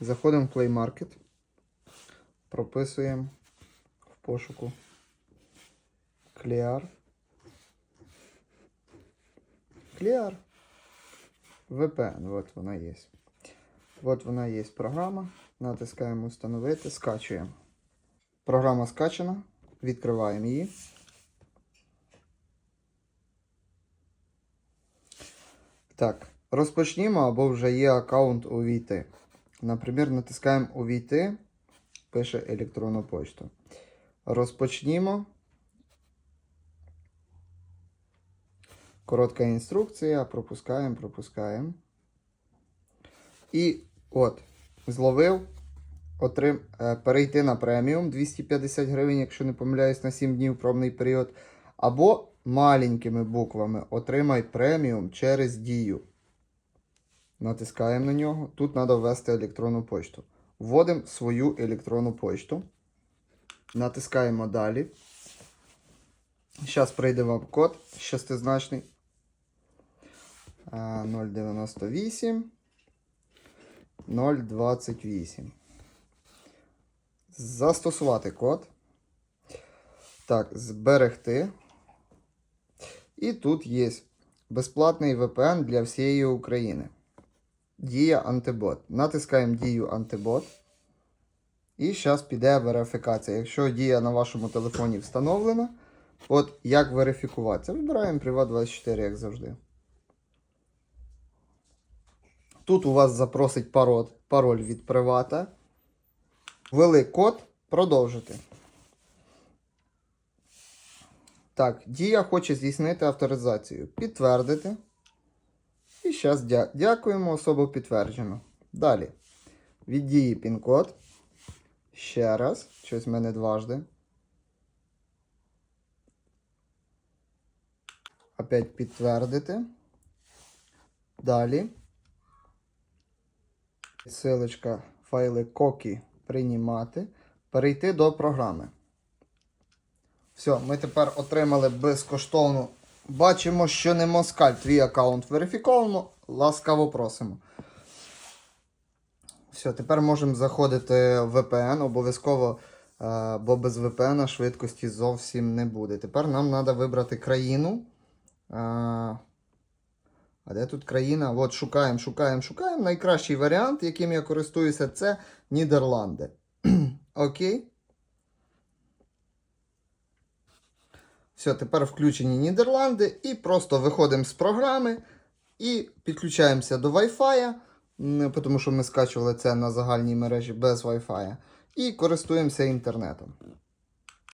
Заходимо в Play Market. Прописуємо в пошуку Clear. Clear. VPN, от вона є. От вона є програма. Натискаємо Установити, скачуємо. Програма скачана. Відкриваємо її. Так, розпочнімо або вже є аккаунт увійти. Наприклад, натискаємо увійти, пише електронну почту. Розпочнімо. Коротка інструкція. Пропускаємо, пропускаємо. І от, зловив. Отрим... е, Перейти на преміум 250 гривень, якщо не помиляюсь, на 7 днів пробний період. Або маленькими буквами отримай преміум через дію. Натискаємо на нього. Тут треба ввести електронну почту. Вводимо свою електронну почту. Натискаємо далі. Зараз прийде вам код шестизначний. 098 028. Застосувати код. Так, зберегти. І тут є безплатний VPN для всієї України. Дія антибот. Натискаємо дію антибот. І зараз піде верифікація. Якщо дія на вашому телефоні встановлена, от як верифікуватися? Вибираємо Privat24, як завжди. Тут у вас запросить пароль, пароль від привата. Ввели код, продовжити. Так, Дія хоче здійснити авторизацію. Підтвердити. І зараз дя... дякуємо, особу підтверджено. Далі. Від дії пін-код. Ще раз. Щось в мене дважди. Опять підтвердити. Далі. Силочка файли кокі приймати. Перейти до програми. Все, ми тепер отримали безкоштовну. Бачимо, що не москаль. Твій аккаунт верифіковано. Ласкаво просимо. Все, тепер можемо заходити в VPN. Обов'язково, е, бо без VPN швидкості зовсім не буде. Тепер нам треба вибрати країну. Е, А де тут країна? От шукаємо, шукаємо, шукаємо. Найкращий варіант, яким я користуюся, це Нідерланди. Окей. Все, тепер включені Нідерланди і просто виходимо з програми і підключаємося до Wi-Fi, тому що ми скачували це на загальній мережі без Wi-Fi, і користуємося інтернетом.